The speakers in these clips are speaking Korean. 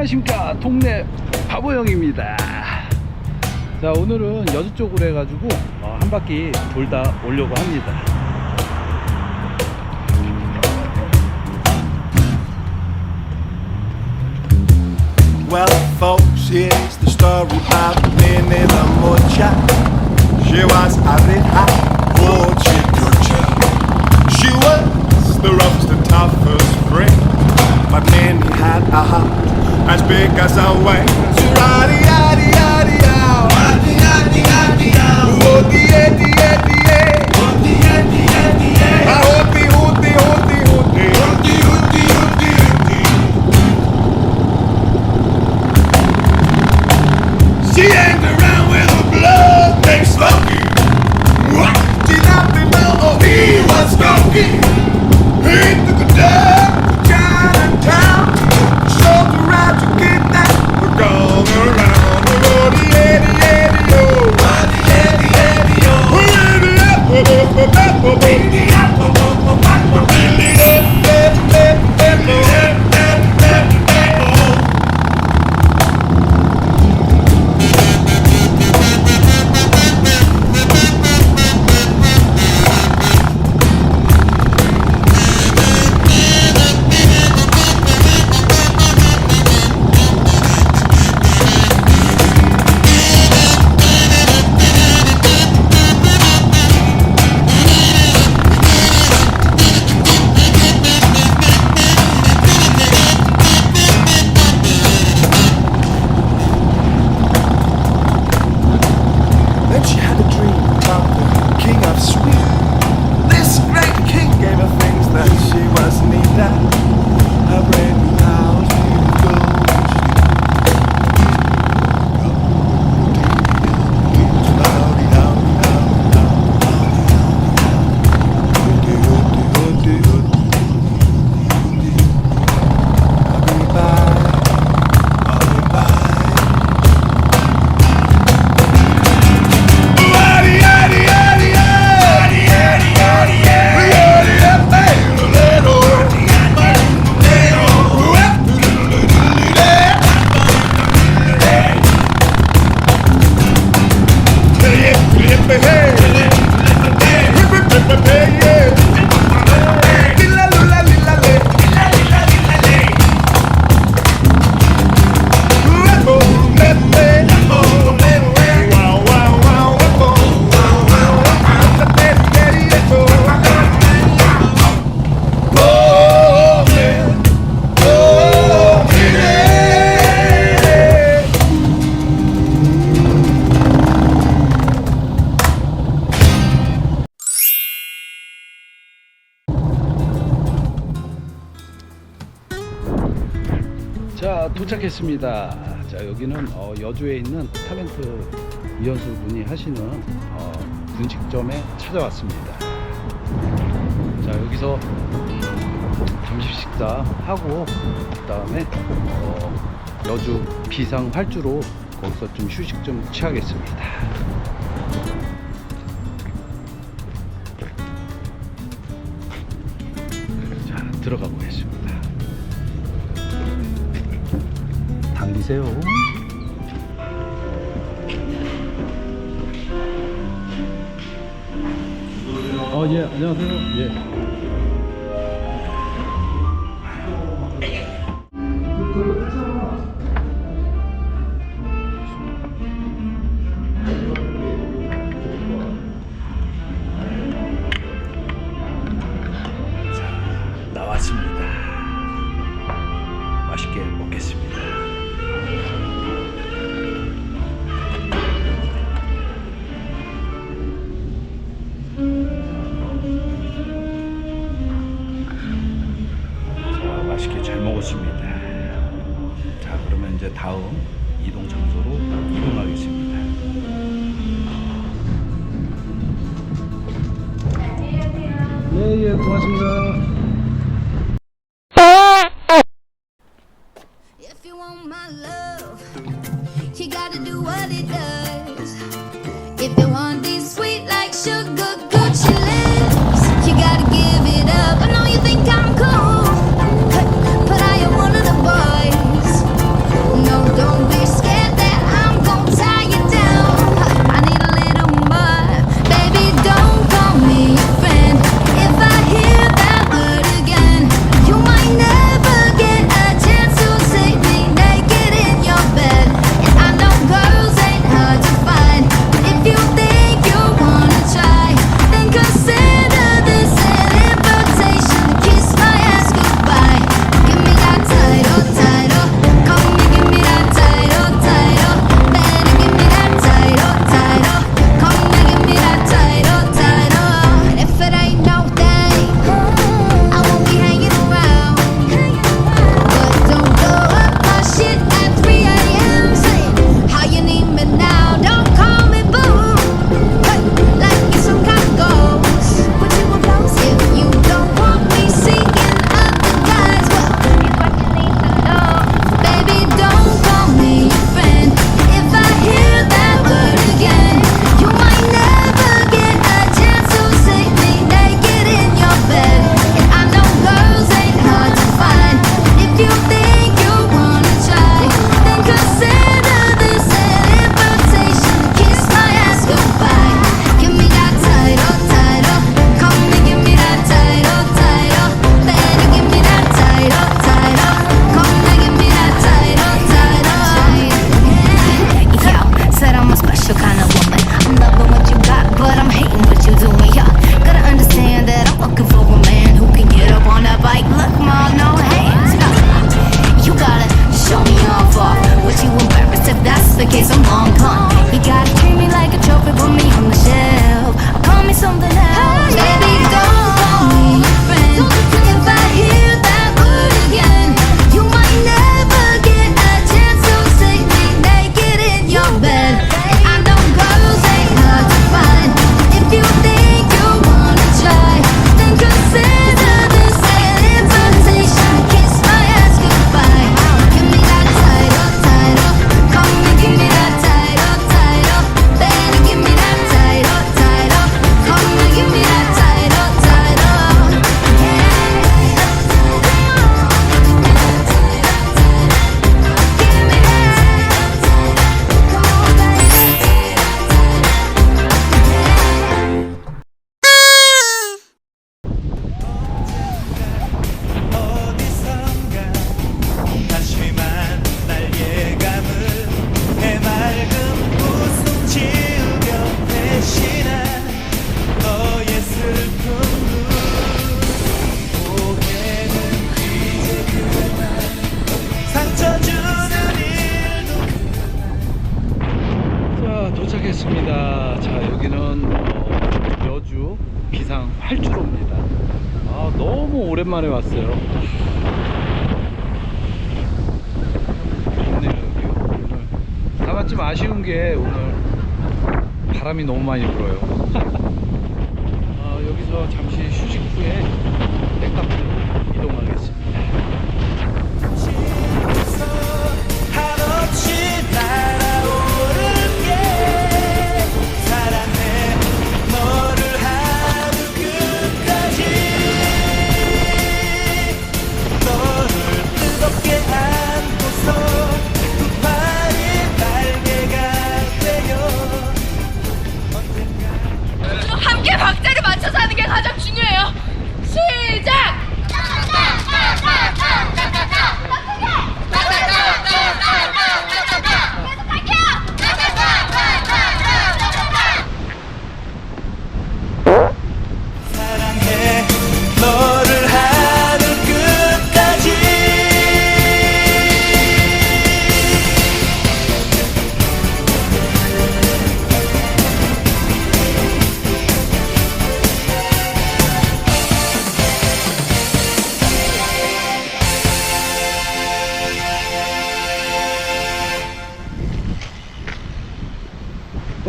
안녕하십니까 동네 바보형입니다 자 오늘은 여주 쪽으로 해가지고 어, 한 바퀴 돌다 오려고 합니다 Well, folks, here's the story about Minnie the Moocher. She was a red hot 자 도착했습니다. 자 여기는 어, 여주에 있는 탤런트 이현수 분이 하시는 어, 분식점에 찾아왔습니다. 자 여기서 점심 식사 하고 그 다음에 어, 여주 비상 활주로 거기서 좀 휴식 좀 취하겠습니다. 자 들어가 보겠습니다 당기세요. 어, 예, 안녕하세요. 예. 먹었습니다. 자, 그러면 이제 다음 이동 장소로 이동하겠습니다. 예, 예, 고맙습니다. 오랜만에 왔어요. 좋네요, 여기. 오늘. 다만 좀 아쉬운 게 오늘 바람이 너무 많이 불어요. 어, 여기서 잠시 휴식 후에 백카페로 이동하겠습니다.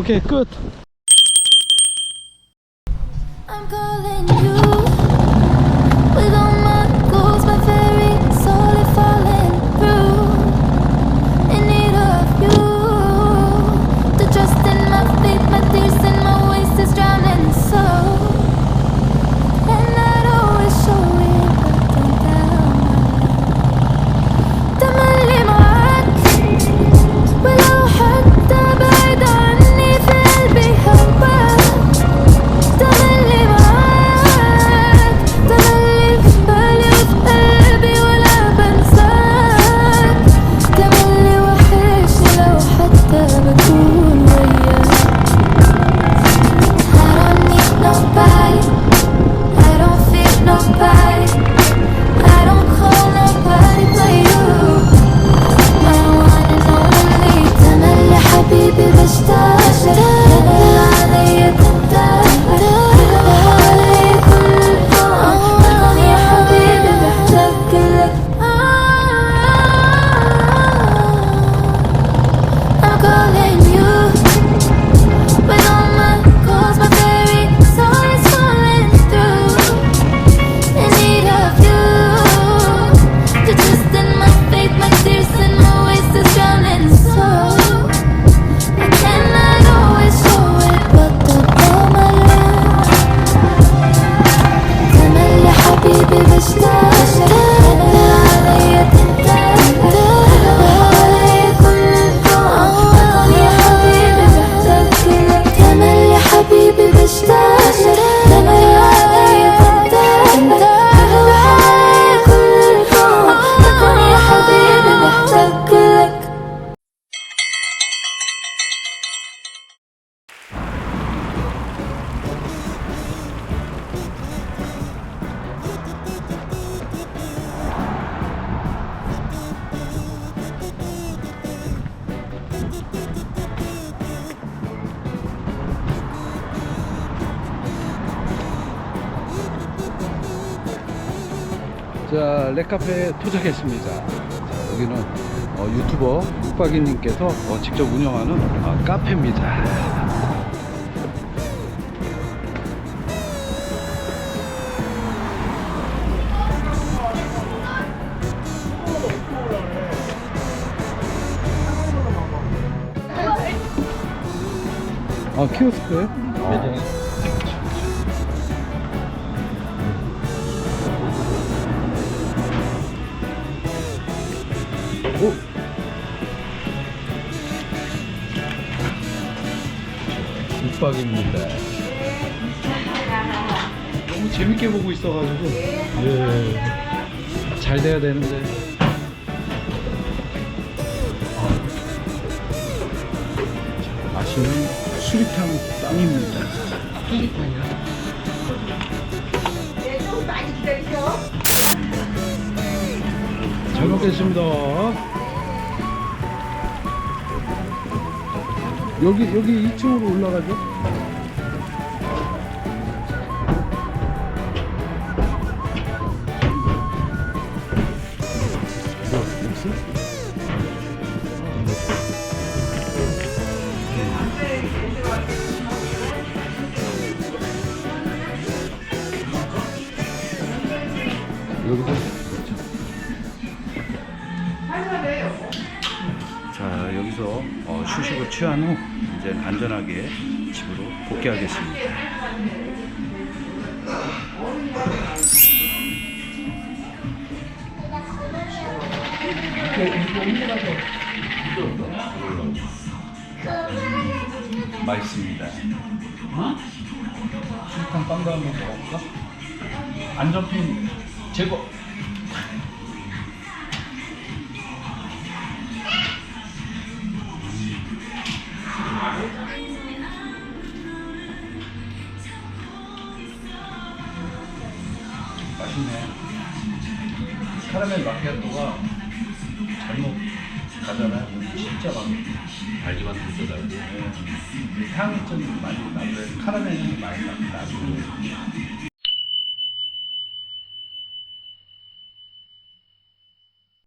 오케 حبيبي بشتاق 자, 렉카페에 도착했습니다. 자, 여기는 어, 유튜버 뚝박이님께서 어, 직접 운영하는 어, 카페입니다. 아, 키오스크요? 매장에. 육박입니다. 너무 재밌게 보고 있어가지고. 예. 잘 돼야 되는데. 자, 맛있는 수리탕 빵입니다. 수리탕이요? 잘 먹겠습니다. 여기 여기 2층으로 올라가죠? 취한 후 이제 안전하게 집으로 복귀하겠습니다. 맛있습니다. 실탄 빵도 한번 먹어볼까? 안전핀 제거. 맛있네. 카라멜 마키아토가 잘못 가잖아요. 진짜 막 달기만 진짜 달고 향이 좀 많이 나고 카라멜 향이 많이 나고